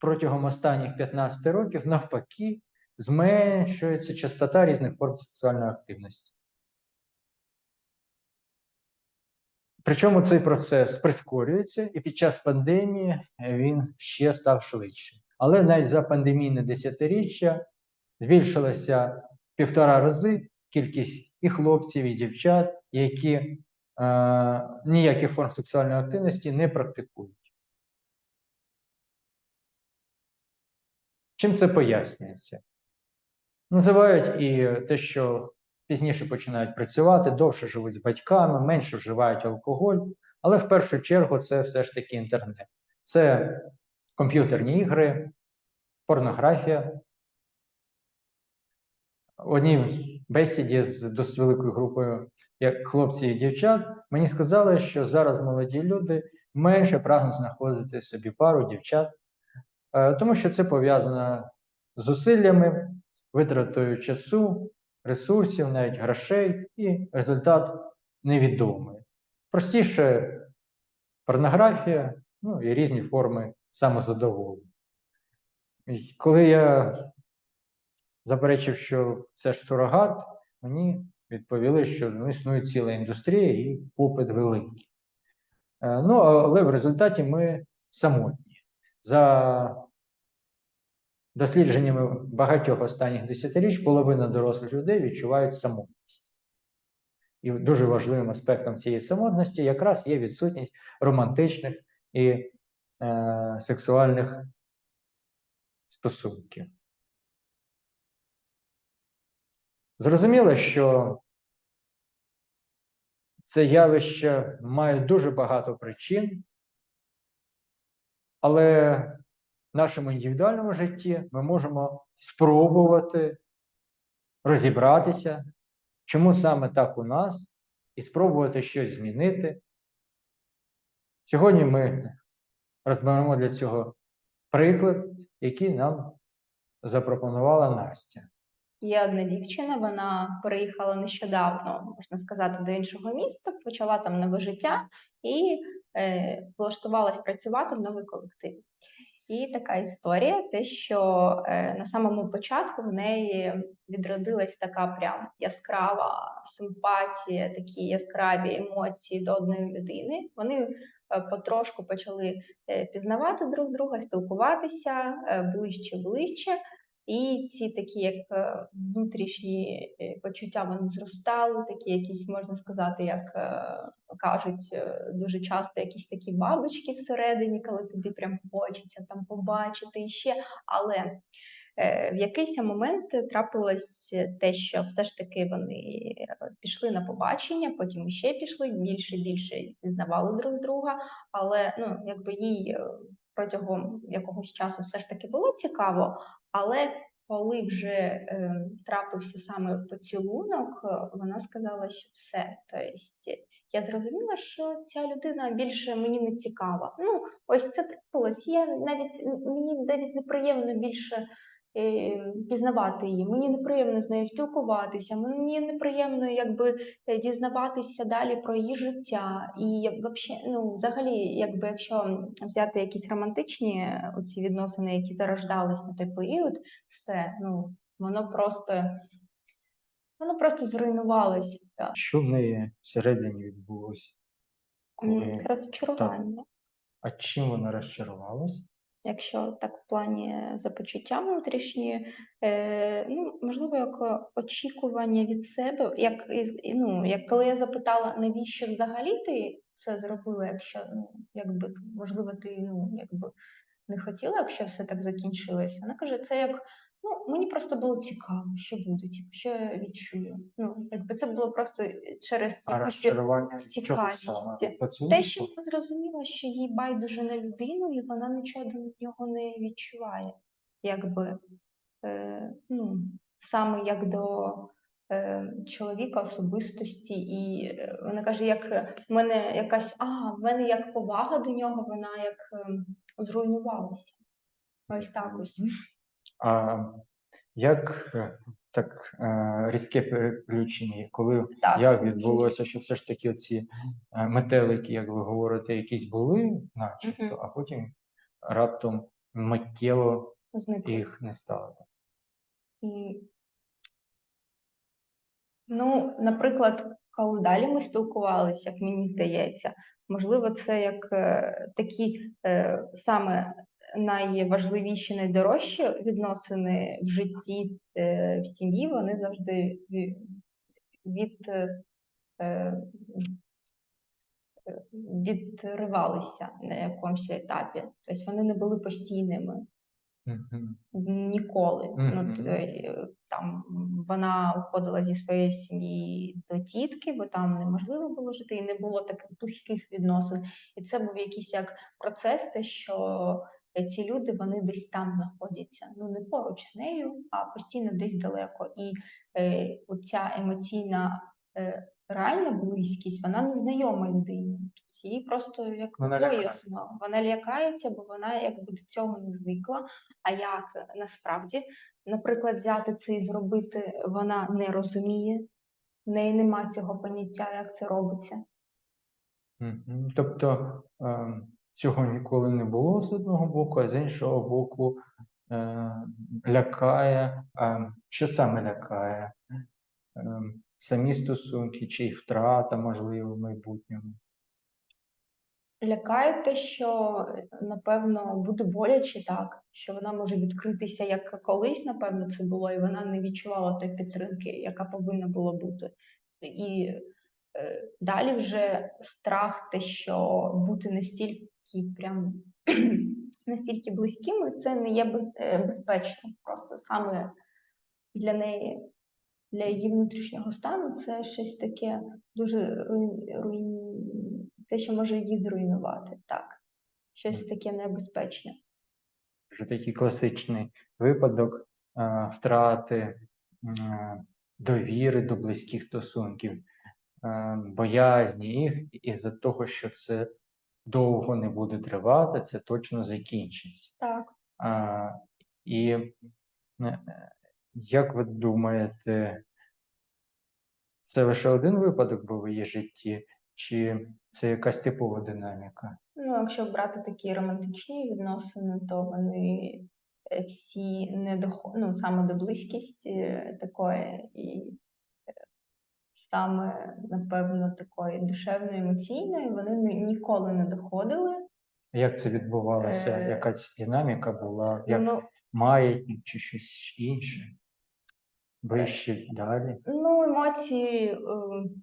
протягом останніх 15 років навпаки зменшується частота різних форм сексуальної активності. Причому цей процес прискорюється, і під час пандемії він ще став швидше. Але навіть за пандемійне десятиріччя збільшилася півтора рази кількість і хлопців, і дівчат, які е, ніяких форм сексуальної активності не практикують. Чим це пояснюється? Називають і те, що пізніше починають працювати, довше живуть з батьками, менше вживають алкоголь, але в першу чергу це все ж таки інтернет. Це комп'ютерні ігри, порнографія. Одній бесіді з досить великою групою як хлопців і дівчат мені сказали, що зараз молоді люди менше прагнуть знаходити собі пару дівчат, тому що це пов'язано з зусиллями, витратою часу, ресурсів, навіть грошей, і результат невідомий. Простіше порнографія, ну і різні форми самозадоволення. Коли я заперечив, що це ж сурогат, мені відповіли, що ну, існує ціла індустрія і попит великий. Е, Ну, але в результаті ми самотні. За дослідженнями багатьох останніх десятиріч половина дорослих людей відчувають самотність. І дуже важливим аспектом цієї самотності якраз є відсутність романтичних і е, сексуальних стосунків. Зрозуміло, що це явище має дуже багато причин, але в нашому індивідуальному житті ми можемо спробувати розібратися, чому саме так у нас, і спробувати щось змінити. Сьогодні ми розберемо для цього приклад, який нам запропонувала Настя. Є одна дівчина, вона переїхала нещодавно, можна сказати, до іншого міста, почала там нове життя і влаштувалась працювати в новий колектив. І така історія, те, що е, на самому початку в неї відродилась така прям яскрава симпатія, такі яскраві емоції до одної людини. Вони е, потрошку почали е, пізнавати друг друга, спілкуватися е, ближче ближче. І ці такі, як е, внутрішні е, почуття, вони зростали, такі якісь, можна сказати, як е, кажуть дуже часто, якісь такі бабочки всередині, коли тобі прям хочеться там побачити іще. Але в якийсь момент трапилось те, що все ж таки вони пішли на побачення, потім ще пішли, більше більше пізнавали друг друга, але ну, якби їй протягом якогось часу все ж таки було цікаво. Але коли вже е, трапився саме поцілунок, е, вона сказала, що все. Тобто я зрозуміла, що ця людина більше мені не цікава. Ну, ось це трапилось. Я навіть мені навіть неприємно більше пізнавати її. Мені неприємно з нею спілкуватися. Мені неприємно якби е, дізнаватися далі про її життя. І вообще, ну, взагалі, якби якщо взяти якісь романтичні е, оці відносини, які зарождались на той період, все, ну воно просто воно просто зруйнувалось. Так. Що в неї всередині відбулося? Коли... Розчарування. А чим вона розчарувалась? Якщо так в плані започуття внутрішні, е, ну, можливо, як е, очікування від себе, як, ну, як коли я запитала, навіщо взагалі ти це зробила, якщо, ну, якби, можливо, ти, ну, якби не хотіла, якщо все так закінчилось. Вона каже, це як, ну, мені просто було цікаво, що буде, типу, що я відчую. Ну, якби це було просто через А якусь розчарування чого цікавість. саме? Те, що вона зрозуміла, що їй байдуже на людину, і вона нічого до нього не відчуває, якби е, ну, саме як до е, чоловіка особистості, і е, вона каже, як в мене якась, а, в мене як повага до нього, вона як е, зруйнувалася. Ось так ось. А як е, так е, різке переключення, коли Так. як відбулося, що все ж таки ці метелики, як ви говорите, якісь були, начебто, Мгм. а потім раптом миттєво Зникли. їх не стало. Ну, наприклад, коли далі ми спілкувалися, як мені здається, можливо, це як е, такі е, саме найважливіші, найдорожчі відносини в житті, е, в сім'ї, вони завжди ві- від, е, е, відривалися на якомусь етапі. Тобто вони не були постійними. Ніколи. Ну, там вона уходила зі своєї сім'ї до тітки, бо там неможливо було жити, і не було таких близьких відносин. І це був якийсь як процес, те, що ці люди вони десь там знаходяться. Ну не поруч з нею, а постійно десь далеко. І е, оця емоційна е, реальна близькість, вона не знайома людині. Тобто їй просто як Вона лякає. Вона лякається, бо вона якби до цього не звикла. А як насправді, наприклад, взяти це і зробити, вона не розуміє, в неї нема цього поняття, як це робиться. Тобто ем, цього ніколи не було з одного боку, а з іншого боку е, лякає. Що саме лякає? Ем, Самі стосунки чи їх втрата, можливо, в майбутньому. Лякає те, що напевно буде боляче так, що вона може відкритися як колись, напевно, це було, і вона не відчувала тої підтримки, яка повинна була бути. І е, далі вже страх, те, що бути настільки прям настільки близькими, це не є безпечно. Просто саме для неї, для її внутрішнього стану, це щось таке дуже руйн, те, що може її зруйнувати. Так, щось таке небезпечне. Вже такий класичний випадок е, втрати довіри до близьких стосунків, боязні їх із-за того, що це довго не буде тривати, це точно закінчиться. Так. А, і е, як ви думаєте, це лише один випадок був у її житті, чи це якась типова динаміка? Ну, якщо брати такі романтичні відносини, то вони е, всі не доходять, ну, саме до близькості такої, і е, саме, напевно, такої душевної, емоційної, вони ніколи не доходили. Як це відбувалося? Е, Якась динаміка була, як Ну, маятник чи щось інше? Вище далі? Ну, емоції е,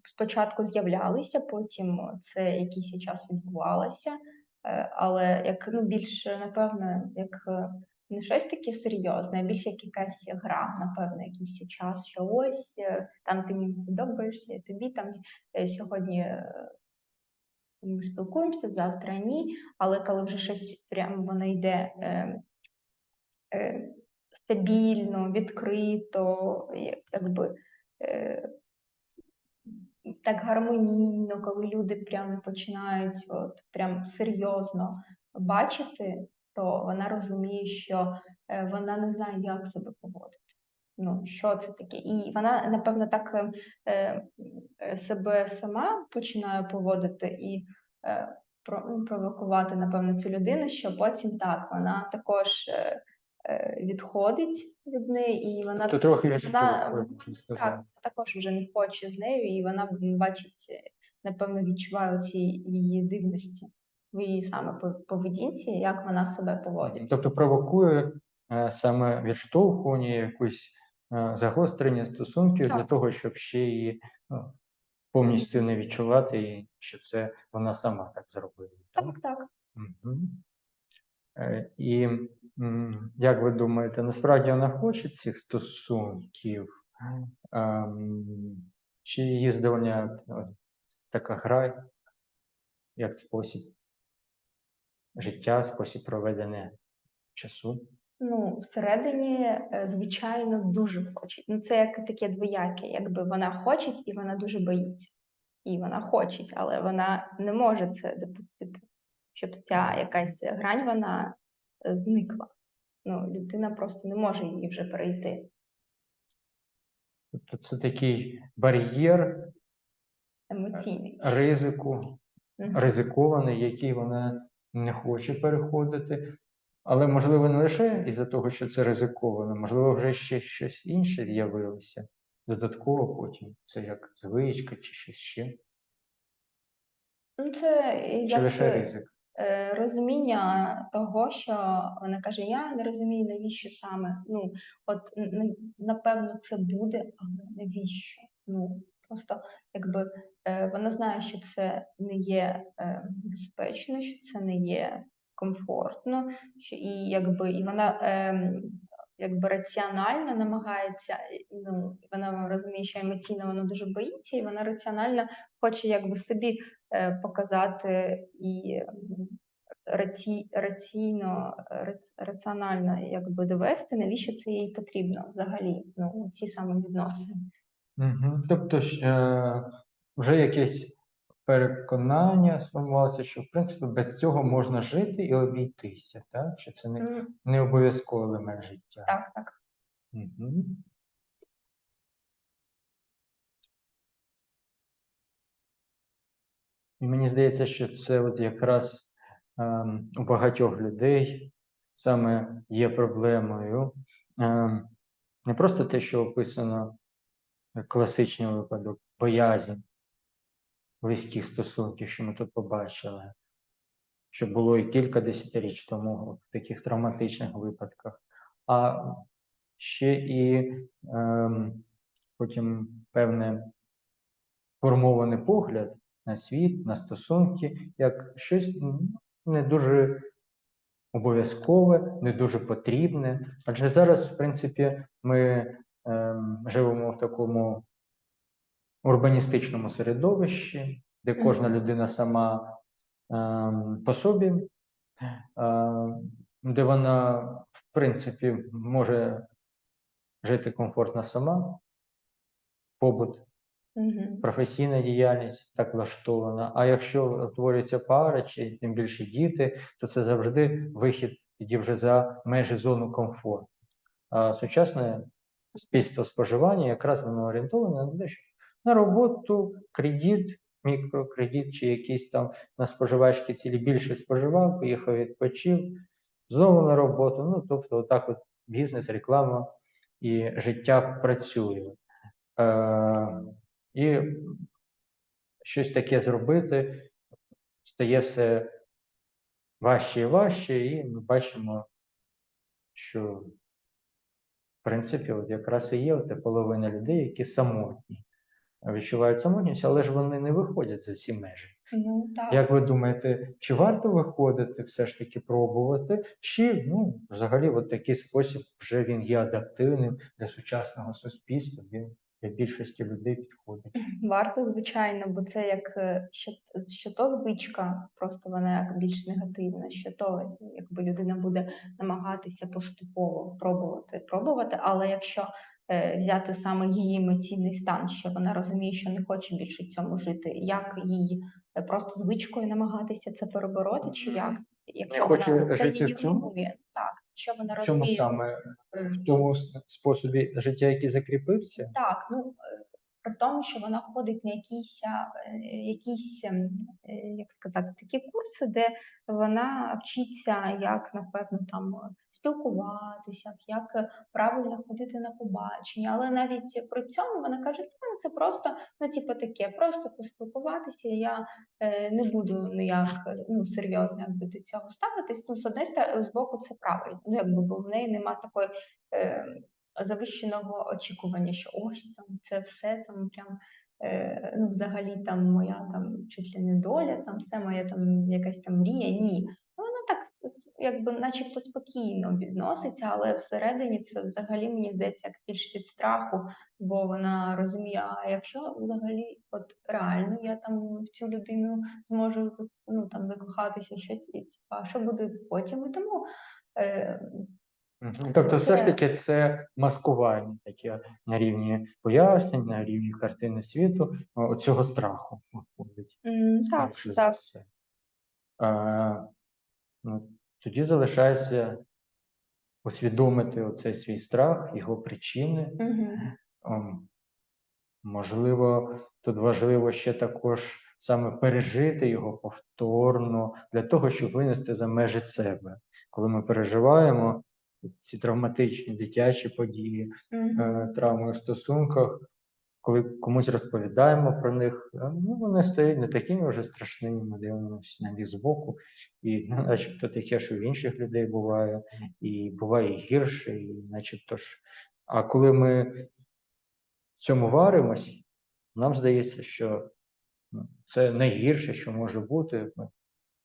спочатку з'являлися, потім це якийсь час відбувалося, е, але як ну більше, напевно, як е, не щось таке серйозне, а більше як якась гра, напевно, якийсь час, що ось е, там ти мені подобаєшся, тобі там е, сьогодні е, ми спілкуємося, завтра ні. Але коли вже щось прямо воно йде е, е, стабільно, відкрито, як- якби е, так гармонійно, коли люди прям починають от, прям серйозно бачити, то вона розуміє, що е, вона не знає, як себе поводити. Ну, що це таке? І вона, напевно, так е, е, себе сама починає поводити і е, ну, провокувати, напевно, цю людину, що потім так, вона також е, е, відходить від неї, і вона Тобто трохи вона так, також вже не хоче з нею, і вона бачить, напевно, відчуває ці її дивності в її саме поведінці, як вона себе поводить. Тобто провокує е, саме відштовхування, якусь е, загострення стосунків для того, щоб ще її ну, повністю не відчувати, і що це вона сама так зробила. так? Так, так. Е, І як ви думаєте, насправді вона хоче цих стосунків? Чи її здовольняє така гра, як спосіб життя, спосіб проведення часу? Ну, всередині, е, звичайно, дуже хочуть. Ну, це як таке двояке, якби вона хоче і вона дуже боїться. І вона хоче, але вона не може це допустити, щоб ця якась грань вона е, зникла. Ну, людина просто не може її вже перейти. Тобто це такий бар'єр Емоційний. ризику, ризикований, який вона не хоче переходити, Але можливо не лише із-за того, що це ризиковано, можливо, вже ще щось інше з'явилося додатково потім. Це як звичка чи щось ще, Ну, це чи як лише ризик. е, розуміння того, що вона каже: я не розумію, навіщо саме. Ну, от напевно, це буде, але навіщо? Ну, просто якби е, вона знає, що це не є е, безпечно, що це не є комфортно, що і якби і вона ем, якби раціонально намагається, е, ну, вона розуміє, що емоційно вона дуже боїться, і вона раціонально хоче якби собі е, показати і раці, раційно, рац- раціонально якби довести, навіщо це їй потрібно взагалі, ну, ці саме відносини. Угу. Тобто е, вже якесь переконання сформувалося, що в принципі без цього можна жити і обійтися, так? Що це не, М, не обов'язковий елемент життя. Так, так. Угу. І мені здається, що це от якраз ем, у багатьох людей саме є проблемою. Ем, не просто те, що описано класичний випадок, боязнь близьких стосунків, що ми тут побачили, що було і кілька десятиріч тому в таких травматичних випадках, а ще і ем, потім певне формований погляд на світ, на стосунки, як щось не дуже обов'язкове, не дуже потрібне. Адже зараз, в принципі, ми ем, живемо в такому урбаністичному середовищі, де кожна людина сама ем, по собі, ем, де вона, в принципі, може жити комфортно сама, побут професійна діяльність так влаштована. А якщо утворюється пара чи тим більше діти, то це завжди вихід тоді вже за межі зону комфорту. А сучасне суспільство споживання якраз воно орієнтоване на те, що на роботу, кредит, мікрокредит чи якийсь там на споживачки цілі більше споживав, поїхав відпочив, знову на роботу. Ну, тобто, отак от бізнес, реклама і життя працює. Е, і щось таке зробити стає все важче і важче, і ми бачимо, що в принципі от якраз і є от половина людей, які самотні, відчувають самотність, але ж вони не виходять за ці межі. Ну, так. Як ви думаєте, чи варто виходити, все ж таки пробувати, чи ну, взагалі от такий спосіб вже він є адаптивним для сучасного суспільства, він для більшості людей підходить? Варто, звичайно, бо це як е, що, що то звичка, просто вона як більш негативна, що то якби людина буде намагатися поступово пробувати, пробувати, але якщо взяти саме її емоційний стан, що вона розуміє, що не хоче більше цьому жити, як їй е, просто звичкою намагатися це перебороти, чи як? Якщо хоче вона це жити в цьому? гумує, так, що вона В чому розуміє, саме е, в тому способі життя, який закріпився? Так, ну е, при тому, що вона ходить на якісь, е, якісь ем, е, як сказати, такі курси, де вона вчиться, як напевно там е, спілкуватися, як правильно ходити на побачення. Але навіть при цьому вона каже: ну це просто ну, типу, таке, просто поспілкуватися. Я не буду ніяк ну, серйозно якби до цього ставитись. Ну, з сторони, з боку, це правильно. Ну, якби бо в неї нема такої. Завищеного очікування, що ось там це все там прям. Е, ну, взагалі, там моя там чуть ли не доля, там все моя там якась там мрія. Ні. Ну, вона так якби начебто спокійно відноситься, але всередині це взагалі мені здається як більш від страху, бо вона розуміє, а якщо взагалі от реально я там в цю людину зможу ну, там закохатися, що ті- типа, що буде потім. І тому е. Тобто, все ж таки, це маскування таке на рівні пояснень, на рівні картини світу, о, цього страху виходить. так, так. все. А, ну, тоді залишається усвідомити оцей свій страх, його причини. Ем, Можливо, тут важливо ще також саме пережити його повторно для того, щоб винести за межі себе. коли ми переживаємо ці травматичні дитячі події, е, травми у стосунках, коли комусь розповідаємо про них, е, ну, вони стають не такими вже страшними, ми дивимося на них збоку, і ну, начебто таке, що в інших людей буває, і буває і гірше, і начебто ж. А коли ми в цьому варимось, нам здається, що ну, це найгірше, що може бути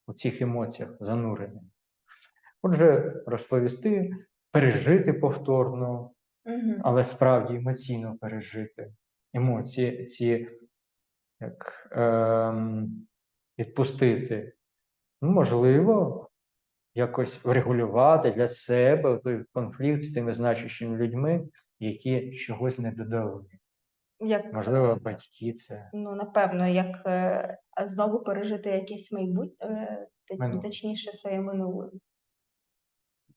у цих емоціях занурені. Отже, розповісти, пережити повторно, але справді емоційно пережити емоції, ці як ем, відпустити. Ну, можливо, якось врегулювати для себе той конфлікт з тими значущими людьми, які чогось не додали. Як, Можливо, батьки це. ну, напевно, як е, знову пережити якесь майбутнє, Минуле. точніше, своє минуле.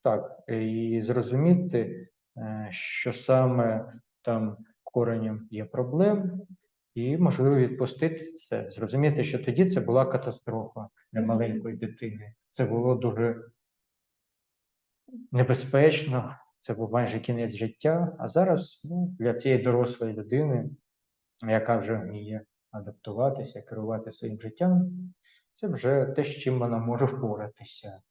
Так, і зрозуміти, е, що саме там коренем є проблем, і можливо відпустити це, зрозуміти, що тоді це була катастрофа для маленької дитини. Це було дуже небезпечно, це був майже кінець життя. А зараз ну, для цієї дорослої людини, яка вже вміє адаптуватися, керувати своїм життям, це вже те, з чим вона може впоратися.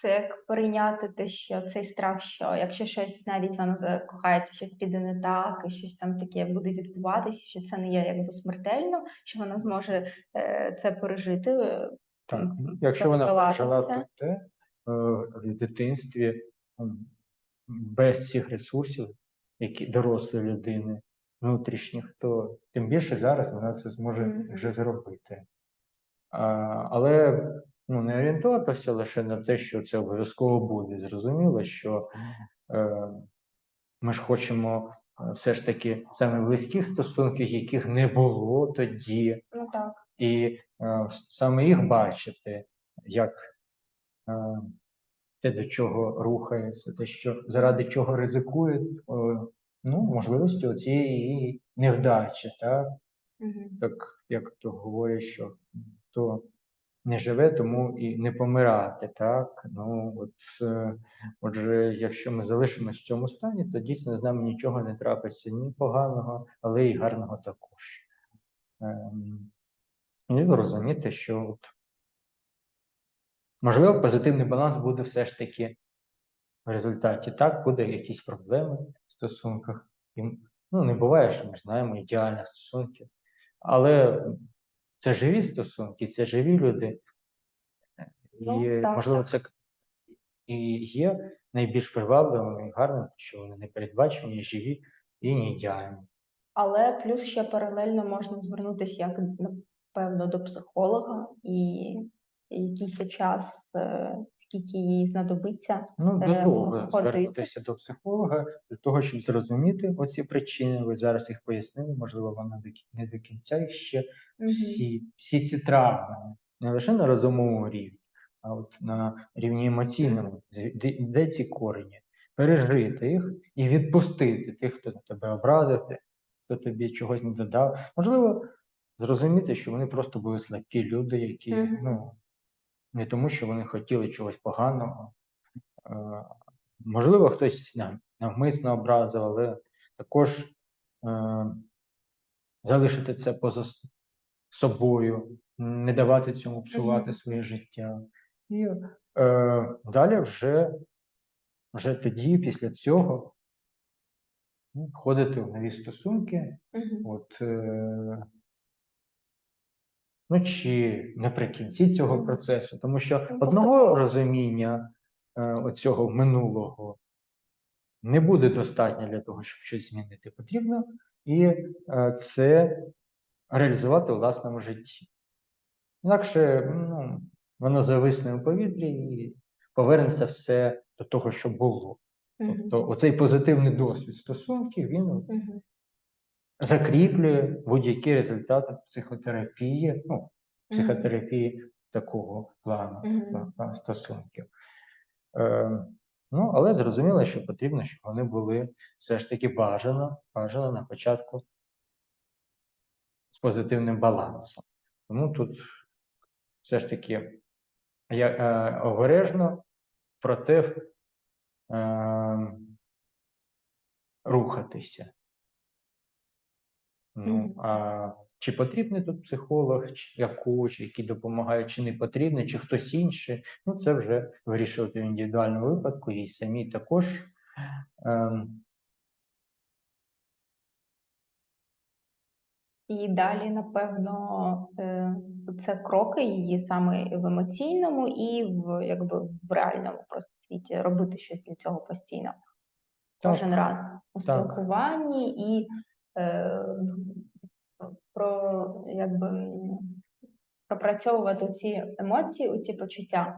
Це як прийняти те, що цей страх, що якщо щось навіть вона закохається, щось піде не так, і щось там таке буде відбуватися, що це не є якби смертельно, що вона зможе е, це пережити. е, Так, ну, якщо вона пережила те е, в дитинстві без цих ресурсів, які дорослої людини, внутрішніх, то тим більше зараз вона це зможе вже зробити. А, але ну, не орієнтуватися лише на те, що це обов'язково буде. Зрозуміло, що е, ми ж хочемо е, все ж таки саме близьких стосунків, яких не було тоді, Ну так. і е, саме їх бачити, як е, те, до чого рухається, те, що заради чого ризикують, е, ну, можливості цієї невдачі, так? Мгм. так як то говорять, що хто не живе, тому і не помирати, так? Ну, от, е, отже, якщо ми залишимось в цьому стані, то дійсно з нами нічого не трапиться ні поганого, але й гарного також. Ем, і зрозуміти, що от, можливо, позитивний баланс буде все ж таки в результаті. Так, буде якісь проблеми в стосунках. І, ну, не буває, що ми знаємо ідеальних стосунків. Але це живі стосунки, це живі люди. І, Ну, так, можливо, це і є найбільш привабливим і гарним, що вони не передбачені, живі і не ідеальні. Але плюс ще паралельно можна звернутися як напевно до психолога і якийсь час, е, скільки їй знадобиться. Ну, до Е, того звернутися до психолога, для того, щоб зрозуміти оці причини. Ви зараз їх пояснили, можливо, вона до не до кінця і ще всі, всі ці травми, не лише на розумовому рівні, а от на рівні емоційному, де, де ці корені, пережити їх і відпустити тих, хто на тебе образив, хто тобі чогось не додав. Можливо, зрозуміти, що вони просто були слабкі люди, які Мгм. ну, не тому, що вони хотіли чогось поганого. Е, Можливо, хтось навмисно образив, але також е, залишити це поза собою, не давати цьому псувати своє життя. І е, далі вже, вже тоді, після цього, входити в нові стосунки. От, е, ну, чи наприкінці цього процесу, тому що Ну, одного розуміння е, оцього минулого не буде достатньо для того, щоб щось змінити. Потрібно і е, це реалізувати у власному житті. Інакше ну, воно зависне у повітрі і повернеться все до того, що було. Тобто, оцей позитивний досвід стосунків він. Закріплює будь-які результати психотерапії, ну, психотерапії такого плану а, стосунків. Е, ну, але зрозуміло, що потрібно, щоб вони були все ж таки бажано, бажано на початку з позитивним балансом. Тому тут все ж таки я, е, обережно проте е, рухатися. Ну, а чи потрібний тут психолог, чи коуч, який допомагає, чи не потрібний, чи хтось інший, ну це вже вирішувати в індивідуальному випадку, і самі також. ем, І далі, напевно, е, це кроки її саме в емоційному і в якби в реальному просто світі робити щось для цього постійно. Так. Кожен раз у Так. спілкуванні і про якби пропрацьовувати ці емоції, ці почуття